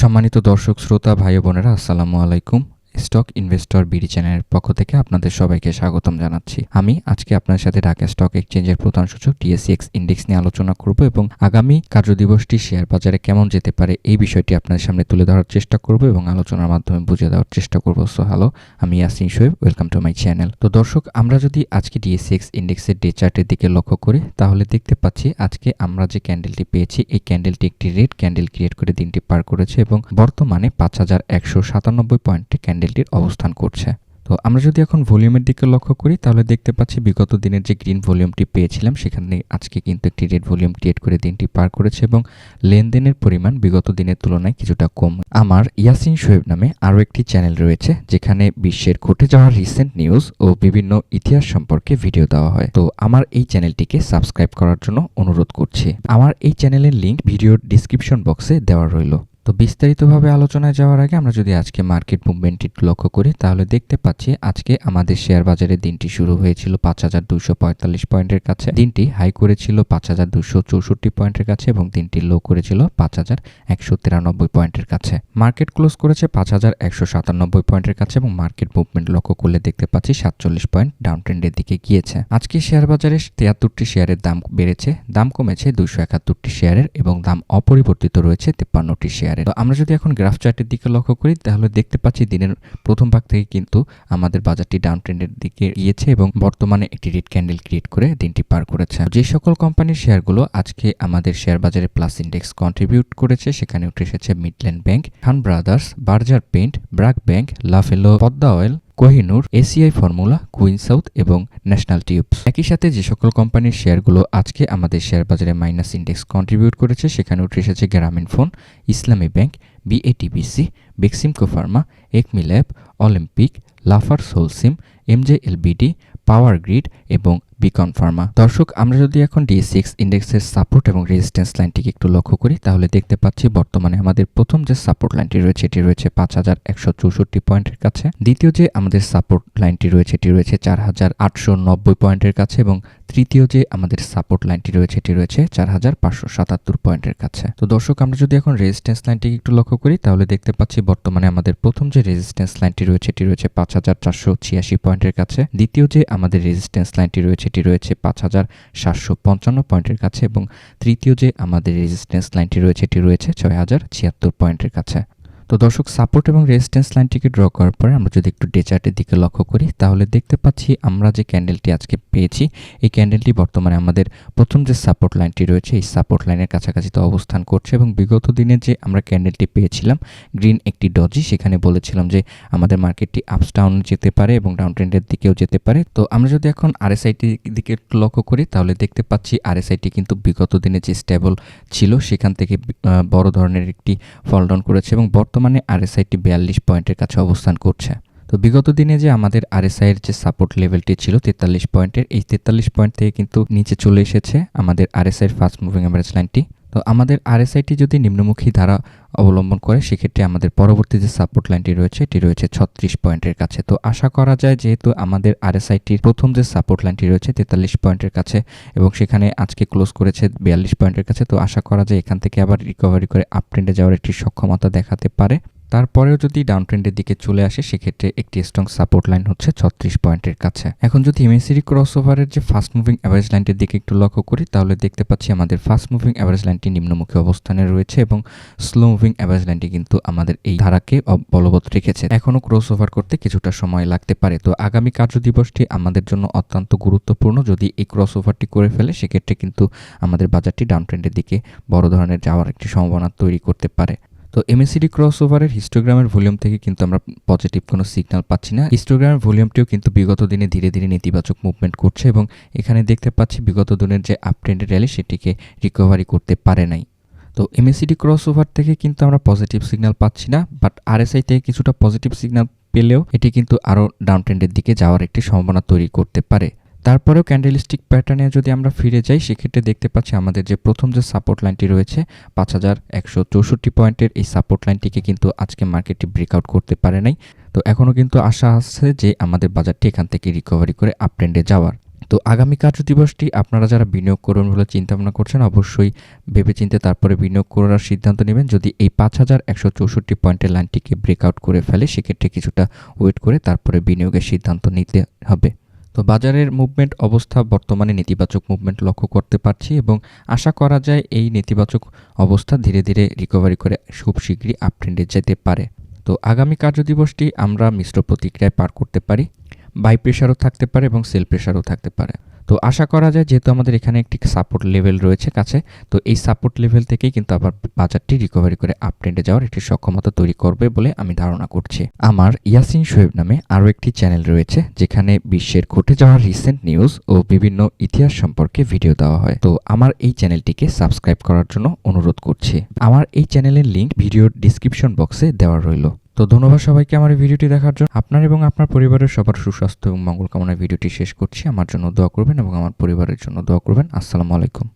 সম্মানিত দর্শক শ্রোতা ভাই বোনেরা আসসালামু আলাইকুম। স্টক ইনভেস্টর বিডি চ্যানেলের পক্ষ থেকে আপনাদের সবাইকে স্বাগতম জানাচ্ছি। আমি আজকে আপনার সাথে ঢাকা স্টক এক্সচেঞ্জের প্রধান সূচক টিএসসিএক্স ইন্ডেক্স নিয়ে আলোচনা করব এবং আগামী কার্যদিবসটি শেয়ার বাজারে কেমন যেতে পারে এই বিষয়টি আপনাদের সামনে তুলে ধরার চেষ্টা করব এবং আলোচনার মাধ্যমে বুঝে দেওয়ার চেষ্টা করব। সো হ্যালো আমি Yasin Shoaib welcome to my channel তো দর্শক, আমরা যদি আজকে ডিএসসিএক্স ইন্ডেক্সের ডে চার্টের দিকে লক্ষ্য করি, তাহলে দেখতে পাচ্ছি আজকে আমরা যে ক্যান্ডেলটি পেয়েছি, এই ক্যান্ডেলটি একটি রেড ক্যান্ডেল ক্রিয়েট করে দিনটি পার করেছে এবং বর্তমানে পাঁচ হাজার একশো সাতানব্বই পয়েন্টে ক্যান্ডেলটির অবস্থান করছে। তো আমরা যদি এখন ভলিউমের দিকে লক্ষ্য করি, তাহলে দেখতে পাচ্ছি বিগত দিনের যে গ্রিন ভলিউমটি পেয়েছিলাম, সেখানে আজকে কিন্তু একটি রেড ভলিউম ক্রিয়েট করে দিনটি পার করেছে এবং লেনদেনের পরিমাণ বিগত দিনের তুলনায় কিছুটা কম। আমার ইয়াসিন শোয়েব নামে আরও একটি চ্যানেল রয়েছে, যেখানে বিশ্বের ঘটে যাওয়া রিসেন্ট নিউজ ও বিভিন্ন ইতিহাস সম্পর্কে ভিডিও দেওয়া হয়। তো আমার এই চ্যানেলটিকে সাবস্ক্রাইব করার জন্য অনুরোধ করছি। আমার এই চ্যানেলের লিঙ্ক ভিডিওর ডিসক্রিপশন বক্সে দেওয়া রইল। তো বিস্তারিতভাবে আলোচনায় যাওয়ার আগে আমরা যদি আজকে মার্কেট মুভমেন্টটি লক্ষ্য করি, তাহলে দেখতে পাচ্ছি আজকে আমাদের শেয়ার বাজারে দিনটি শুরু হয়েছিল পাঁচ হাজার দুশো পঁয়তাল্লিশ পয়েন্টের কাছে। দিনটি হাই করেছিল পাঁচ হাজার দুশো চৌষট্টি পয়েন্টের কাছে এবং দিনটি লো করেছিল পাঁচ হাজার একশো তিরানব্বই পয়েন্টের কাছে। মার্কেট ক্লোজ করেছে পাঁচ হাজার একশো সাতানব্বই পয়েন্টের কাছে এবং মার্কেট মুভমেন্ট লক্ষ্য করলে দেখতে পাচ্ছি সাতচল্লিশ পয়েন্ট ডাউন ট্রেন্ডের দিকে গিয়েছে। আজকে শেয়ার বাজারে তিয়াত্তরটি শেয়ারের দাম বেড়েছে, দাম কমেছে দুইশো একাত্তরটি শেয়ারের এবং দাম অপরিবর্তিত রয়েছে তেপ্পান্নটি শেয়ারের। তো আমরা যদি এখন গ্রাফ চার্টের দিকে লক্ষ্য করি, তাহলে দেখতে পাচ্ছি দিনের প্রথম ভাগ থেকে কিন্তু আমাদের বাজারটি ডাউন ট্রেন্ডের দিকে গিয়েছে এবং বর্তমানে একটি রেড ক্যান্ডেল ক্রিয়েট করে দিনটি পার করেছে। যে সকল কোম্পানির শেয়ারগুলো আজকে আমাদের শেয়ার বাজারে প্লাস ইন্ডেক্স কন্ট্রিবিউট করেছে, সেখানে উঠে এসেছে Midland bank Khan brothers Berger paint BRAC bank লাফেলো Padma oil Kohinoor, ACI formula, queen south এবং ন্যাশনাল টিউবস। একই সাথে যে সকল কোম্পানির শেয়ারগুলো আজকে আমাদের শেয়ার বাজারে মাইনাস ইন্ডেক্স কন্ট্রিবিউট করেছে সেখানে উঠে এসেছে Grameen phone, Islami bank BATBC Beximco pharma acme lab Olympic Lafarge সোলসিম এমজে এলবিডি পাওয়ার গ্রিড এবং বিকন ফার্মা দর্শক, আমরা যদি এখন ডি সিক্স ইন্ডেক্সের সাপোর্ট এবং রেজিস্ট্যান্স লাইনটিকে একটু লক্ষ্য করি, তাহলে দেখতে পাচ্ছি বর্তমানে আমাদের প্রথম যে সাপোর্ট লাইনটি রয়েছে, এটি রয়েছে পাঁচ হাজার একশো চৌষট্টি পয়েন্টের কাছে। দ্বিতীয় যে আমাদের সাপোর্ট লাইনটি রয়েছে, এটি রয়েছে চার হাজার আটশো নব্বই পয়েন্টের কাছে এবং তৃতীয় যে আমাদের সাপোর্ট লাইনটি রয়েছে, এটি রয়েছে চার হাজার পাঁচশো সাতাত্তর পয়েন্টের কাছে। তো দর্শক, আমরা যদি এখন রেজিস্ট্যান্স লাইনটিকে একটু লক্ষ্য করি, তাহলে দেখতে পাচ্ছি বর্তমানে আমাদের প্রথম যে রেজিস্ট্যান্স লাইনটি রয়েছে, এটি রয়েছে পাঁচ হাজার চারশো ছিয়াশি পয়েন্টের কাছে। দ্বিতীয় যে আমাদের রেজিস্ট্যান্স লাইনটি রয়েছে, এটি রয়েছে পাঁচ হাজার সাতশো পঞ্চান্ন পয়েন্টের কাছে এবং তৃতীয় যে আমাদের রেজিস্ট্যান্স লাইনটি রয়েছে, এটি রয়েছে ছয় হাজার ছিয়াত্তর পয়েন্টের কাছে। তো দর্শক সাপোর্ট এবং রেজিস্ট্যান্স লাইনটিকে ড্র করার পরে আমরা যদি একটু ডে চার্টের দিকে লক্ষ্য করি, তাহলে দেখতে পাচ্ছি আমরা যে ক্যান্ডেলটি আজকে পেয়েছি, এই ক্যান্ডেলটি বর্তমানে আমাদের প্রথম যে সাপোর্ট লাইনটি রয়েছে, এই সাপোর্ট লাইনের কাছাকাছি তো অবস্থান করছে এবং বিগত দিনে যে আমরা ক্যান্ডেলটি পেয়েছিলাম গ্রিন একটি ডজি সেখানে বলেছিলাম যে আমাদের মার্কেটটি আপস ডাউন যেতে পারে এবং ডাউন ট্রেন্ডের দিকেও যেতে পারে। তো আমরা যদি এখন আরএসআইটির দিকে লক্ষ্য করি, তাহলে দেখতে পাচ্ছি আরএসআইটি কিন্তু বিগত দিনে যে স্টেবল ছিল, সেখান থেকে বড় ধরনের একটি ফল ডাউন করেছে এবং বর্তমানে বর্তমানে আরএসআইটি বিয়াল্লিশ পয়েন্টের কাছে অবস্থান করছে। তো বিগত দিনে যে আমাদের আরএসআইয়ের যে সাপোর্ট লেভেলটি ছিল তেতাল্লিশ পয়েন্টের, এই তেতাল্লিশ পয়েন্ট থেকে কিন্তু নিচে চলে এসেছে আমাদের আরএসআইয়ের ফার্স্ট মুভিং অ্যাভারেজ লাইনটি তো আমাদের আরএসআইটি যদি নিম্নমুখী ধারা অবলম্বন করে, সেক্ষেত্রে আমাদের পরবর্তী যে সাপোর্ট লাইনটি রয়েছে, এটি রয়েছে ছত্রিশ পয়েন্টের কাছে। তো আশা করা যায় যেহেতু আমাদের আরএসআইটির প্রথম যে সাপোর্ট লাইনটি রয়েছে, তেতাল্লিশ পয়েন্টের কাছে এবং সেখানে আজকে ক্লোজ করেছে বিয়াল্লিশ পয়েন্টের কাছে, তো আশা করা যায় এখান থেকে আবার রিকভারি করে আপ ট্রেন্ডে যাওয়ার একটি সক্ষমতা দেখাতে পারে। তারপরেও যদি ডাউন ট্রেন্ডের দিকে চলে আসে, সেক্ষেত্রে একটি স্ট্রং সাপোর্ট লাইন হচ্ছে ছত্রিশ পয়েন্টের কাছে। এখন যদি এমএসিডি ক্রস ওভারের যে ফাস্ট মুভিং অ্যাভারেজ লাইনটির দিকে একটু লক্ষ্য করি, তাহলে দেখতে পাচ্ছি আমাদের ফাস্ট মুভিং অ্যাভারেজ লাইনটি নিম্নমুখী অবস্থানে রয়েছে এবং স্লো মুভিং অ্যাভারেজ লাইনটি কিন্তু আমাদের এই ধারাকে বলবৎ রেখেছে। এখনও ক্রস ওভার করতে কিছুটা সময় লাগতে পারে। তো আগামী কার্যদিবসটি আমাদের জন্য অত্যন্ত গুরুত্বপূর্ণ। যদি এই ক্রস ওভারটি করে ফেলে, সেক্ষেত্রে কিন্তু আমাদের বাজারটি ডাউন ট্রেন্ডের দিকে বড় ধরনের যাওয়ার একটি সম্ভাবনা তৈরি করতে পারে। তো এমএসিডি ক্রস ওভারের হিস্টোগ্রামের ভলিউম থেকে কিন্তু আমরা পজিটিভ কোনো সিগন্যাল পাচ্ছি না। হিস্টোগ্রামের ভলিউমটিও কিন্তু বিগত দিনে ধীরে ধীরে নেতিবাচক মুভমেন্ট করছে এবং এখানে দেখতে পাচ্ছি বিগত দিনের যে আপট্রেন্ডের র্যালি সেটিকে রিকভারি করতে পারে নাই। তো এমএসিডি ক্রস ওভার থেকে কিন্তু আমরা পজিটিভ সিগন্যাল পাচ্ছি না বাট আরএসআই থেকে কিছুটা পজিটিভ সিগন্যাল পেলেও এটি কিন্তু আরও ডাউন ট্রেন্ডের দিকে যাওয়ার একটি সম্ভাবনা তৈরি করতে পারে। তারপরেও ক্যান্ডেলিস্টিক প্যাটার্নে যদি আমরা ফিরে যাই, সেক্ষেত্রে দেখতে পাচ্ছি আমাদের যে প্রথম যে সাপোর্ট লাইনটি রয়েছে, পাঁচ হাজার একশো চৌষট্টি পয়েন্টের এই সাপোর্ট লাইনটিকে কিন্তু আজকে মার্কেটটি ব্রেকআউট করতে পারে নাই। তো এখনও কিন্তু আশা আছে যে আমাদের বাজারটি এখান থেকে রিকভারি করে আপ ট্রেন্ডে যাওয়ার। তো আগামী কার্য দিবসটি আপনারা যারা বিনিয়োগ করবেন বলে চিন্তা ভাবনা করছেন, অবশ্যই ভেবেচিন্তে তারপরে বিনিয়োগ করার সিদ্ধান্ত নেবেন। যদি এই পাঁচ হাজার একশো চৌষট্টি পয়েন্টের লাইনটিকে ব্রেকআউট করে ফেলে, সেক্ষেত্রে কিছুটা ওয়েট করে তারপরে বিনিয়োগের সিদ্ধান্ত নিতে হবে। তো বাজারের মুভমেন্ট অবস্থা বর্তমানে নেতিবাচক মুভমেন্ট লক্ষ্য করতে পারছি এবং আশা করা যায় এই নেতিবাচক অবস্থা ধীরে ধীরে রিকভারি করে খুব শীঘ্রই আপট্রেন্ডে যেতে পারে। তো আগামী কার্যদিবসটি আমরা মিশ্র প্রতিক্রিয়ায় পার করতে পারি। বাই প্রেশারও থাকতে পারে এবং সেল প্রেশারও থাকতে পারে। তো আশা করা যায় যেহেতু আমাদের এখানে একটি সাপোর্ট লেভেল রয়েছে কাছে, তো এই সাপোর্ট লেভেল থেকেই কিন্তু আবার বাজারটি রিকভারি করে আপট্রেন্ডে যাওয়ার একটি সক্ষমতা তৈরি করবে বলে আমি ধারণা করছি। আমার ইয়াসিন শোয়েব নামে আরও একটি চ্যানেল রয়েছে, যেখানে বিশ্বের ঘটে যাওয়া রিসেন্ট নিউজ ও বিভিন্ন ইতিহাস সম্পর্কে ভিডিও দেওয়া হয়। তো আমার এই চ্যানেলটিকে সাবস্ক্রাইব করার জন্য অনুরোধ করছি। আমার এই চ্যানেলের লিঙ্ক ভিডিওর ডিসক্রিপশন বক্সে দেওয়া রইল। তো ধন্যবাদ সবাইকে আমার এই ভিডিওটি দেখার জন্য। আপনার এবং আপনার পরিবারের সবার সুস্বাস্থ্য এবং মঙ্গল কামনায় ভিডিওটি শেষ করছি। আমার জন্য দোয়া করবেন এবং আমার পরিবারের জন্য দোয়া করবেন। আসসালামু আলাইকুম।